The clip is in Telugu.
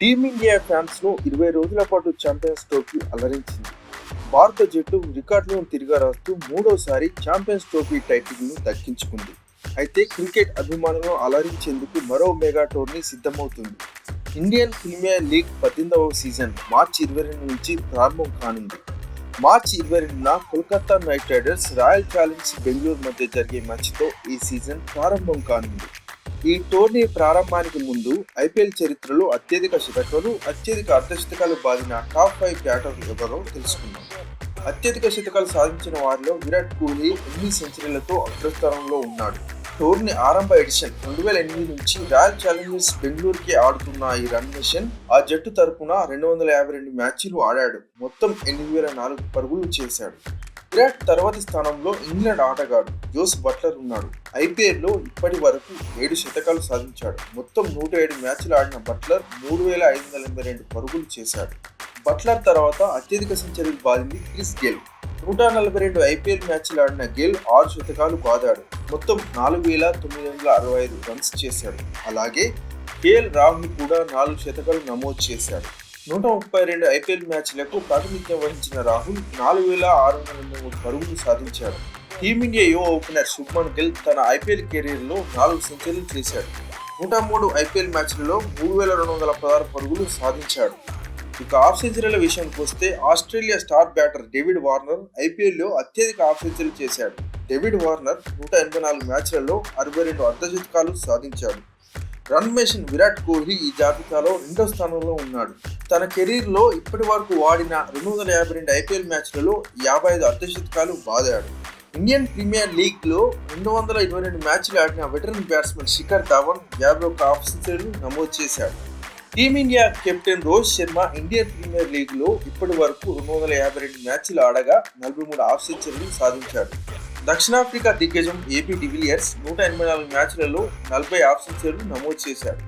టీమిండియా ఫ్యాన్స్ను ఇరవై రోజుల పాటు ఛాంపియన్స్ ట్రోఫీ అలరించింది. భారత జట్టు రికార్డులను తిరిగా రాస్తూ మూడోసారి ఛాంపియన్స్ ట్రోఫీ టైటిల్ను దక్కించుకుంది. అయితే క్రికెట్ అభిమానులను అలరించేందుకు మరో మెగా టోర్నీ సిద్ధమవుతుంది. ఇండియన్ ప్రీమియర్ లీగ్ పద్దెనిమిదవ సీజన్ మార్చి ఇరవై రెండు నుంచి ప్రారంభం కానుంది. మార్చి ఇరవై రెండున Kolkata knight riders royal challengers Bengaluru మధ్య జరిగే మ్యాచ్తో ఈ సీజన్ ప్రారంభం కానుంది. ఈ టోర్నీ ప్రారంభానికి ముందు ఐపీఎల్ చరిత్రలో అత్యధిక శతకాలు అత్యధిక అర్ధశతకాలు బాదిన టాప్ ఫైవ్ బ్యాటర్లు ఎవరో తెలుసుకుందాం. అత్యధిక శతకాలు సాధించిన వారిలో విరాట్ కోహ్లీ ఎనిమిది సెంచరీలతో అగ్రస్థానంలో ఉన్నాడు. టోర్నీ ఆరంభ ఎడిషన్ రెండు వేల ఎనిమిది నుంచి రాయల్ ఛాలెంజర్స్ బెంగళూరుకి ఆడుతున్న ఈ రన్ మిషన్ ఆ జట్టు తరపున రెండు వందల యాభై రెండు మ్యాచ్లు ఆడాడు. మొత్తం ఎనిమిది వేల నాలుగు పరుగులు చేశాడు. విరాట్ తర్వాతి స్థానంలో ఇంగ్లాండ్ ఆటగాడు జోస్ బట్లర్ ఉన్నాడు. ఐపీఎల్లో ఇప్పటి వరకు ఏడు శతకాలు సాధించాడు. మొత్తం నూట ఏడు మ్యాచ్లు ఆడిన బట్లర్ మూడు వేల ఐదు వందల ఎనభై రెండు పరుగులు చేశాడు. బట్లర్ తర్వాత అత్యధిక సెంచరీలు బాధింది క్రిస్ గేల్. నూట నలభై రెండు ఐపీఎల్ మ్యాచ్లు ఆడిన గేల్ ఆరు శతకాలు బాదాడు. మొత్తం నాలుగు వేల తొమ్మిది వందల అరవై ఐదు రన్స్ చేశాడు. అలాగే కేఎల్ రాహుల్ కూడా నాలుగు శతకాలు నమోదు చేశాడు. నూట ముప్పై రెండు ఐపీఎల్ మ్యాచ్లకు ప్రాతినిధ్యం వహించిన రాహుల్ నాలుగు వేల ఆరు వందల మూడు పరుగులు సాధించాడు. టీమిండియా యువ ఓపెనర్ శుభ్మన్ గిల్ తన ఐపీఎల్ కెరీర్లో నాలుగు సెంచరీలు చేశాడు. నూట మూడు ఐపీఎల్ మ్యాచ్లలో మూడు వేల రెండు వందల పదహారు పరుగులు సాధించాడు. ఇక ఆఫ్ సెంచరీల విషయానికి వస్తే Australia star batter David Warner ఐపీఎల్లో అత్యధిక ఆఫ్ సెంచరీలు చేశాడు. డేవిడ్ వార్నర్ నూట ఎనభై నాలుగు మ్యాచ్లలో అరవై రెండు అర్ధశతకాలు సాధించాడు. రన్ మెషిన్ విరాట్ కోహ్లీ ఈ జాబితాలో రెండో స్థానంలో ఉన్నాడు. తన కెరీర్లో ఇప్పటి వరకు వాడిన రెండు వందల యాభై రెండు ఐపీఎల్ మ్యాచ్లలో యాభై ఐదు అర్ధశతకాలు బాదాడు. ఇండియన్ ప్రీమియర్ లీగ్లో రెండు వందల ఇరవై రెండు మ్యాచ్లు ఆడిన వెటరన్ బ్యాట్స్మెన్ శిఖర్ ధావన్ యాభై ఒక్క ఆఫ్ సెంచరీలు నమోదు చేశాడు. Team India captain Rohit Sharma Indian premier లీగ్లో ఇప్పటి వరకు రెండు వందల యాభై రెండు మ్యాచ్లు ఆడగా నలభై మూడు హాఫ్ సెంచరీలు సాధించాడు. దక్షిణాఫ్రికా దిగ్గజం ఏపీ డివిలియర్స్ నూట ఎనభై నాలుగు మ్యాచ్లలో నలభై ఆఫ్ సెంచరీలు నమోదు చేశాడు